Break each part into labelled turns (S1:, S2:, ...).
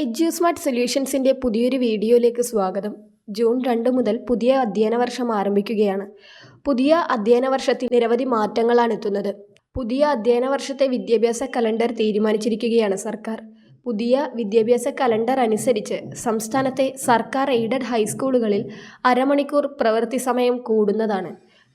S1: Edu smart സൊല്യൂഷൻസിന്റെ പുതിയൊരു വീഡിയോയിലേക്ക് സ്വാഗതം. ജൂൺ രണ്ട് മുതൽ പുതിയ അധ്യയന വർഷം ആരംഭിക്കുകയാണ്. പുതിയ അധ്യയന വർഷത്തിൽ നിരവധി മാറ്റങ്ങളാണ് എത്തുന്നത്. പുതിയ അധ്യയന വർഷത്തെ വിദ്യാഭ്യാസ കലണ്ടർ തീരുമാനിച്ചിരിക്കുകയാണ് സർക്കാർ. പുതിയ വിദ്യാഭ്യാസ കലണ്ടർ അനുസരിച്ച് സംസ്ഥാനത്തെ സർക്കാർ എയ്ഡഡ് ഹൈസ്കൂളുകളിൽ അരമണിക്കൂർ പ്രവൃത്തി സമയം കൂടുന്നതാണ്.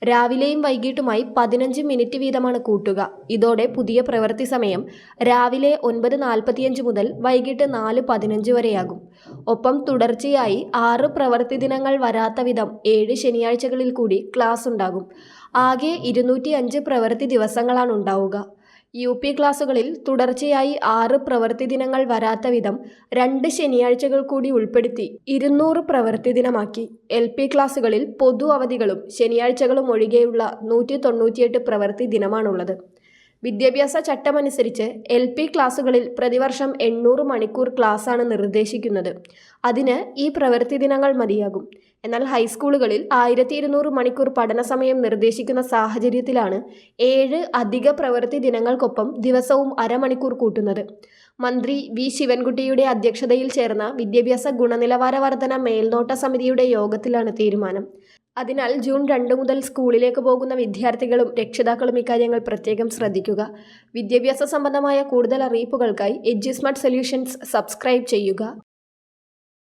S1: രാവിലെയും വൈകിട്ടുമായി പതിനഞ്ച് മിനിറ്റ് വീതമാണ് കൂട്ടുക. ഇതോടെ പുതിയ പ്രവൃത്തി സമയം രാവിലെ ഒൻപത് നാൽപ്പത്തിയഞ്ച് മുതൽ വൈകിട്ട് നാല് പതിനഞ്ച് വരെയാകും. ഒപ്പം തുടർച്ചയായി ആറ് പ്രവൃത്തി ദിനങ്ങൾ വരാത്ത വിധം ഏഴ് ശനിയാഴ്ചകളിൽ കൂടി ക്ലാസ് ഉണ്ടാകും. ആകെ ഇരുന്നൂറ്റി അഞ്ച് പ്രവൃത്തി ദിവസങ്ങളാണ് ഉണ്ടാവുക. യു പി ക്ലാസുകളിൽ തുടർച്ചയായി ആറ് പ്രവൃത്തി ദിനങ്ങൾ വരാത്ത വിധം രണ്ട് ശനിയാഴ്ചകൾ കൂടി ഉൾപ്പെടുത്തി ഇരുന്നൂറ് പ്രവൃത്തി ദിനമാക്കി. എൽ പി ക്ലാസുകളിൽ പൊതു അവധികളും ശനിയാഴ്ചകളും ഒഴികെയുള്ള നൂറ്റി തൊണ്ണൂറ്റിയെട്ട് പ്രവൃത്തി ദിനമാണുള്ളത്. വിദ്യാഭ്യാസ ചട്ടമനുസരിച്ച് എൽ പി ക്ലാസുകളിൽ പ്രതിവർഷം എണ്ണൂറ് മണിക്കൂർ ക്ലാസ്സാണ് നിർദ്ദേശിക്കുന്നത്. അതിന് ഈ പ്രവൃത്തി ദിനങ്ങൾ മതിയാകും. എന്നാൽ ഹൈസ്കൂളുകളിൽ ആയിരത്തി ഇരുന്നൂറ് മണിക്കൂർ പഠന സമയം നിർദ്ദേശിക്കുന്ന സാഹചര്യത്തിലാണ് ഏഴ് അധിക പ്രവൃത്തി ദിനങ്ങൾക്കൊപ്പം ദിവസവും അരമണിക്കൂർ കൂട്ടുന്നത്. മന്ത്രി വി. ശിവൻകുട്ടിയുടെ അധ്യക്ഷതയിൽ ചേർന്ന വിദ്യാഭ്യാസ ഗുണനിലവാര വർധന മേൽനോട്ട സമിതിയുടെ യോഗത്തിലാണ് തീരുമാനം. അതിനാൽ ജൂൺ രണ്ട് മുതൽ സ്കൂളിലേക്ക് പോകുന്ന വിദ്യാർത്ഥികളും രക്ഷിതാക്കളും ഇക്കാര്യങ്ങൾ പ്രത്യേകം ശ്രദ്ധിക്കുക. വിദ്യാഭ്യാസ സംബന്ധമായ കൂടുതൽ അറിയിപ്പുകൾക്കായി എഡ്ജി സ്മാർട്ട് സൊല്യൂഷൻസ് സബ്സ്ക്രൈബ് ചെയ്യുക.